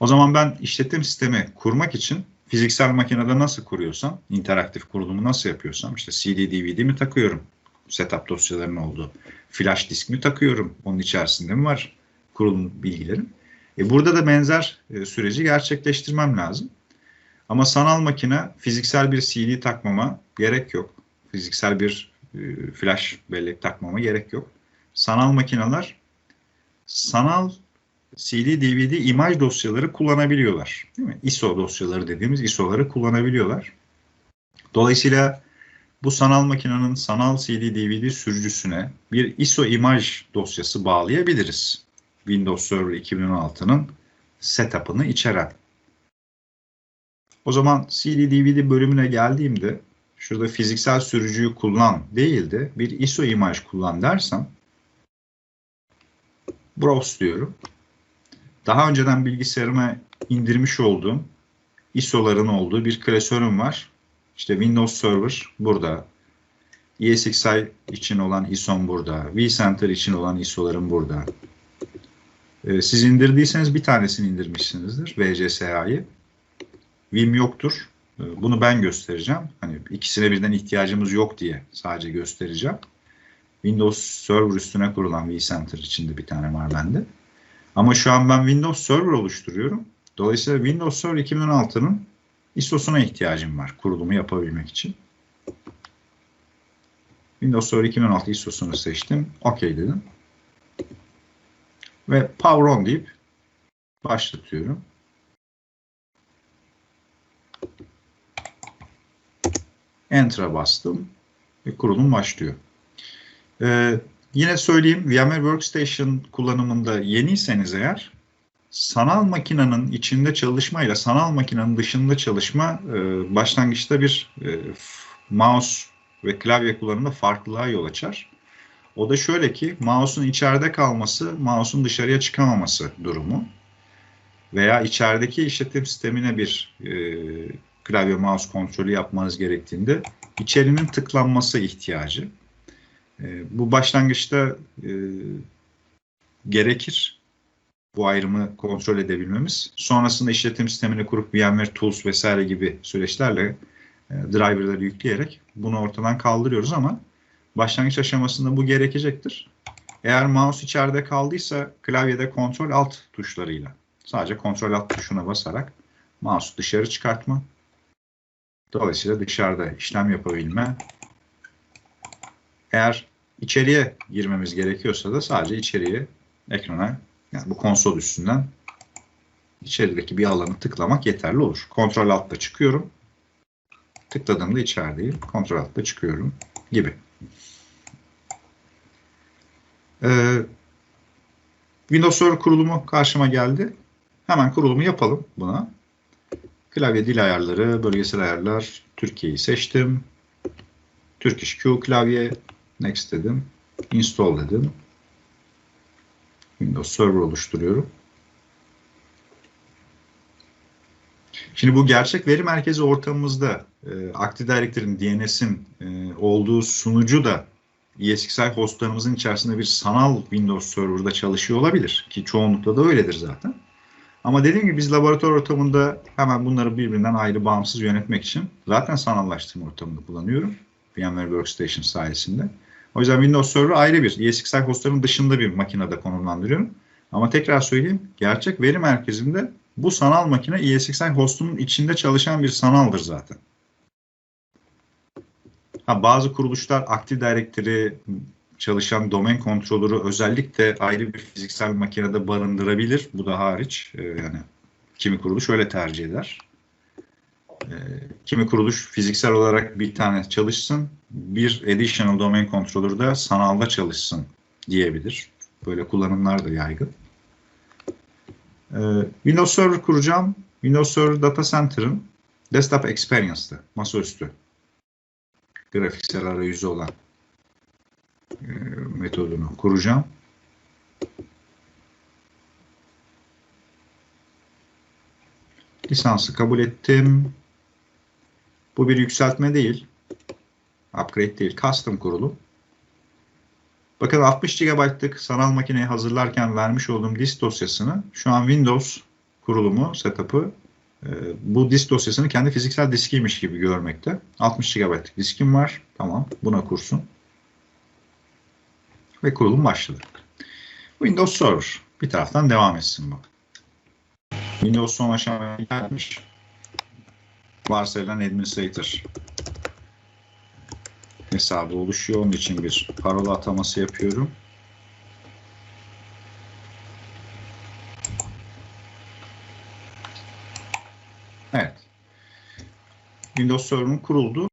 O zaman ben işletim sistemi kurmak için fiziksel makinede nasıl kuruyorsam, interaktif kurulumu nasıl yapıyorsam işte CD, DVD mi takıyorum? Setup dosyalarının olduğu. Flash disk mi takıyorum? Onun içerisinde mi var kurulum bilgilerim? E burada da benzer e, süreci gerçekleştirmem lazım. Ama sanal makine fiziksel bir CD takmama gerek yok. Fiziksel bir e, flash bellek takmama gerek yok. Sanal makineler sanal CD, DVD imaj dosyaları kullanabiliyorlar. Değil mi? ISO dosyaları dediğimiz ISO'ları kullanabiliyorlar. Dolayısıyla bu sanal makinenin sanal CD, DVD sürücüsüne bir ISO imaj dosyası bağlayabiliriz. Windows Server 2016'nın setup'ını içeren. O zaman CD, DVD bölümüne geldiğimde şurada fiziksel sürücüyü kullan değil de bir ISO imaj kullan dersem browse diyorum daha önceden bilgisayarıma indirmiş olduğum ISO'ların olduğu bir klasörüm var. İşte Windows Server burada. ESXi için olan ISO'm burada. vCenter için olan ISO'larım burada. Ee, siz indirdiyseniz bir tanesini indirmişsinizdir. VCSA'yı. Vim yoktur. Ee, bunu ben göstereceğim. Hani ikisine birden ihtiyacımız yok diye sadece göstereceğim. Windows Server üstüne kurulan vCenter için de bir tane var bende. Ama şu an ben Windows Server oluşturuyorum. Dolayısıyla Windows Server 2016'nın ISO'suna ihtiyacım var kurulumu yapabilmek için. Windows Server 2016 ISO'sunu seçtim. OK dedim. Ve Power On deyip başlatıyorum. Enter'a bastım ve kurulum başlıyor. Ee, Yine söyleyeyim VMware Workstation kullanımında yeniyseniz eğer sanal makinenin içinde çalışma ile sanal makinenin dışında çalışma e, başlangıçta bir e, mouse ve klavye kullanımında farklılığa yol açar. O da şöyle ki mouse'un içeride kalması, mouse'un dışarıya çıkamaması durumu veya içerideki işletim sistemine bir e, klavye mouse kontrolü yapmanız gerektiğinde içerinin tıklanması ihtiyacı. E, bu başlangıçta e, gerekir bu ayrımı kontrol edebilmemiz. Sonrasında işletim sistemini kurup VMware Tools vesaire gibi süreçlerle e, driverları yükleyerek bunu ortadan kaldırıyoruz ama başlangıç aşamasında bu gerekecektir. Eğer mouse içeride kaldıysa klavyede kontrol alt tuşlarıyla sadece kontrol alt tuşuna basarak mouse dışarı çıkartma. Dolayısıyla dışarıda işlem yapabilme. Eğer İçeriye girmemiz gerekiyorsa da sadece içeriye ekrana yani bu konsol üstünden içerideki bir alanı tıklamak yeterli olur. Kontrol altta çıkıyorum. Tıkladığımda içerideyim. Kontrol altta çıkıyorum gibi. Ee, Windows Server kurulumu karşıma geldi. Hemen kurulumu yapalım buna. Klavye dil ayarları, bölgesel ayarlar, Türkiye'yi seçtim. Turkish Q klavye, Next dedim. Install dedim. Windows Server oluşturuyorum. Şimdi bu gerçek veri merkezi ortamımızda e, Active Directory'nin DNS'in e, olduğu sunucu da ESXi hostlarımızın içerisinde bir sanal Windows Server'da çalışıyor olabilir. Ki çoğunlukla da öyledir zaten. Ama dediğim gibi biz laboratuvar ortamında hemen bunları birbirinden ayrı bağımsız yönetmek için zaten sanallaştırma ortamını kullanıyorum. VMware Workstation sayesinde. O yüzden Windows Server ayrı bir ESXi hostların dışında bir makinede konumlandırıyorum. Ama tekrar söyleyeyim gerçek veri merkezinde bu sanal makine ESXi hostunun içinde çalışan bir sanaldır zaten. Ha, bazı kuruluşlar Active Directory çalışan domain kontrolörü özellikle ayrı bir fiziksel makinede barındırabilir. Bu da hariç. Ee, yani kimi kuruluş öyle tercih eder. Ee, kimi kuruluş fiziksel olarak bir tane çalışsın, bir additional domain controller da sanalda çalışsın diyebilir. Böyle kullanımlar da yaygın. Ee, Windows Server kuracağım. Windows Server Data Center'ın Desktop Experience'da, masaüstü grafiksel arayüzü olan e, metodunu kuracağım. Lisansı kabul ettim. Bu bir yükseltme değil. Upgrade değil. Custom kurulu. Bakın 60 GB'lık sanal makineyi hazırlarken vermiş olduğum disk dosyasını şu an Windows kurulumu, setup'ı e, bu disk dosyasını kendi fiziksel diskiymiş gibi görmekte. 60 GB'lık diskim var. Tamam. Buna kursun. Ve kurulum başladı. Windows Server. Bir taraftan devam etsin bu. Windows son aşamaya gelmiş. Varsayılan administrator hesabı oluşuyor. Onun için bir parola ataması yapıyorum. Evet. Windows Server'ın kuruldu.